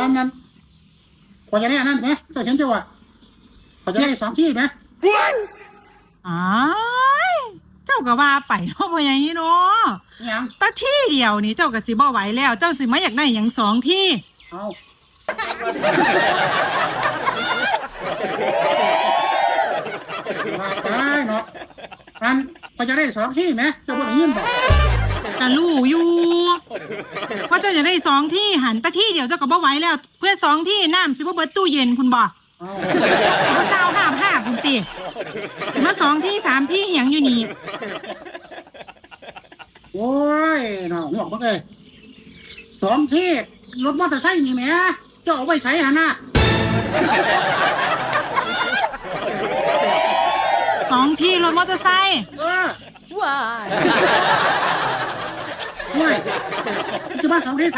อันนั้นพอจะได้อันนั้นไหมเจ้าเห็นเจ้าว่าพอจะได้สองที่ไหมอ้ายเจ้าก็ว่าไปเนาะพ่อใหญ่เนาะยังแตาที่เดียวนี่เจ้าก็สิบ่ไหวแล้ว เจ้าสิมาอยากได้หยังสองที่ เอาว่าไปเนาะอันพอจะได้สองที่ไหมเจ้าบ่ได้ยินบอกก็รู้อยู่ ว่าเจ้าจะได้สองที่หันแตาที่เดียวเจ้าก็บ่ไหวแล้ว เพื่อสองที่น้ำสิบ่เบิดตู้เย็นคุณบ่เอาสิบ่เศร้าห้าห้าคุณติสิมาสองที่สามที่หยังอยู่นี่โอ้ยเนาะหัวมันเลยสองที่รถมอเตอร์ไซค์นี่แหมเจ้าเอาไว้ใส่หันน่ะสองที่รถมอเตอร์ไซค์ เออ ว้าย จะมาสองที่